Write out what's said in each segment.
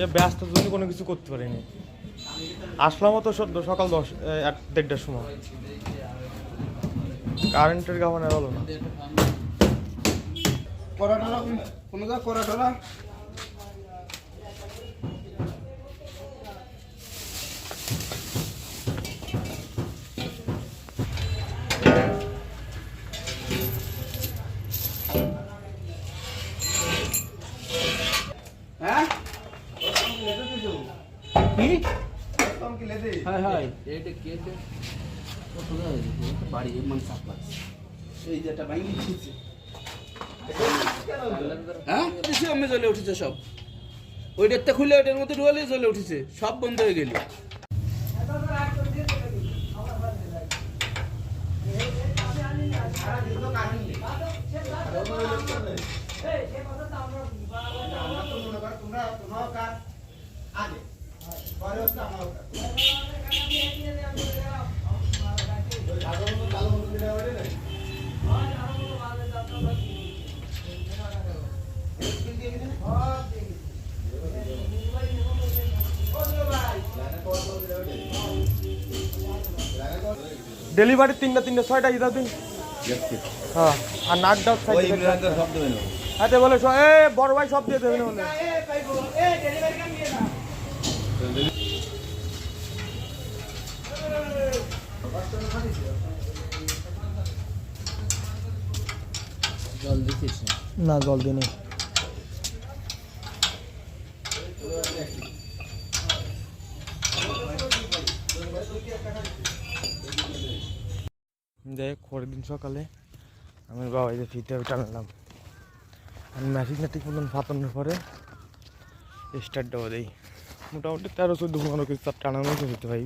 যে ব্যস্ত জন্য কোনো কিছু করতে পারিনি। আসলাম তো সকাল দশ এক, দেড়টার সময়। কারেন্টের গাভানা হলো না। করা টরা কোনো যা হাই হাই এটা কে কে কোথায় বাড়ি মান সাপ্লাই এই যেটা ভাঙি হ্যাঁ আমি জ্বলে উঠেছে সব ওইটাতে খুলে ওইটার মধ্যে ঢুয়ালে জ্বলে উঠেছে সব বন্ধ হয়ে গেল তোমরা তোমার কাজ আগে পরে হচ্ছে আমার ডেলিভারি তিনটা তিনটা ছয়টা ইদার দিন। হ্যাঁ আর নাট ডাউট হ্যাঁ তো বলে স- এ বড় ভাই সব দিয়ে দেবেন বলে। জল দিছিস না দিনে দেখ পরের দিন সকালে আমি বাবা যে ফিতে টানলাম। আমি ম্যাজিক নাটিক মতন ফাতানোর পরে স্টার্ট দেওয়া দেই। মোটামুটি তেরো চোদ্দ পনেরো কেজি তার টানানো হতে ভাই।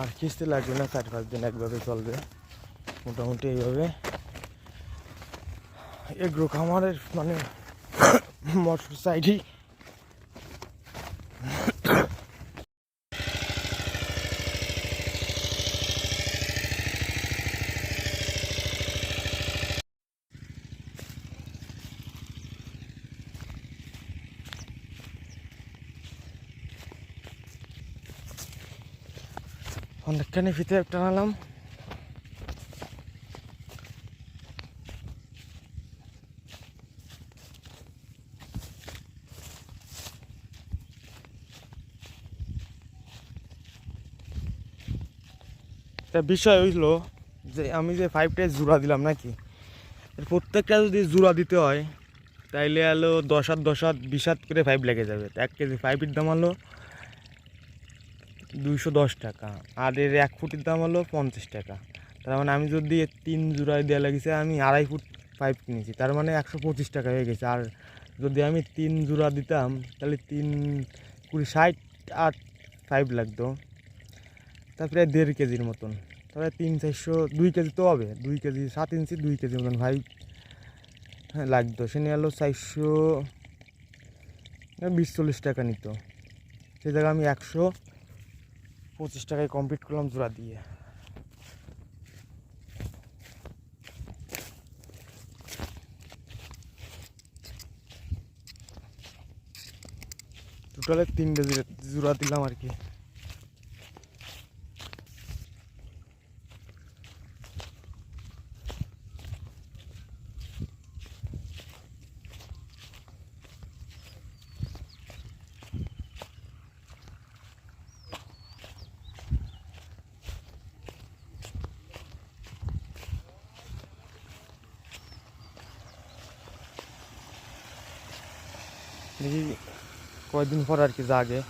আর কিস্তি লাগবে না, চার পাঁচ দিন একভাবে চলবে। মোটামুটি এইভাবে এগ্রো খামারের মানে মটর সাইডই অনেকখানি ফিতে টানালাম। তা বিষয় হইল যে আমি যে ফাইভটায় জোড়া দিলাম নাকি? প্রত্যেকটা যদি জোড়া দিতে হয়, তাইলে হলো দশ হাত দশ হাত, বিশ হাত করে ফাইভ লেগে যাবে। এক কেজি ফাইভের দাম হলো দুইশো দশ টাকা। আর এর এক ফুটের দাম হলো পঞ্চাশ টাকা। তার মানে আমি যদি তিন জোড়ায় দেওয়া লাগিয়েছে আমি আড়াই ফুট পাইপ কিনেছি। তার মানে একশো পঁচিশ টাকা হয়ে গেছে। আর যদি আমি তিন জোড়া দিতাম, তাহলে তিন কুড়ি ষাট আট পাইপ লাগতো। তারপরে দেড় কেজির মতন। তাহলে তিন চারশো, দুই কেজি তো হবে। দুই কেজি, সাত ইঞ্চি, দুই কেজি মতন ভাই হ্যাঁ লাগতো। সে নিয়ে এলো চারশো, বিশ চল্লিশ টাকা নিত। সেই জায়গায় আমি একশো পঁচিশ টাকায় কমপ্লিট করলাম জোড়া দিয়ে। টোটালে তিনটে জোড়া- দিলাম আর কি। দেখি কয়েকদিন পর আর কি জাগে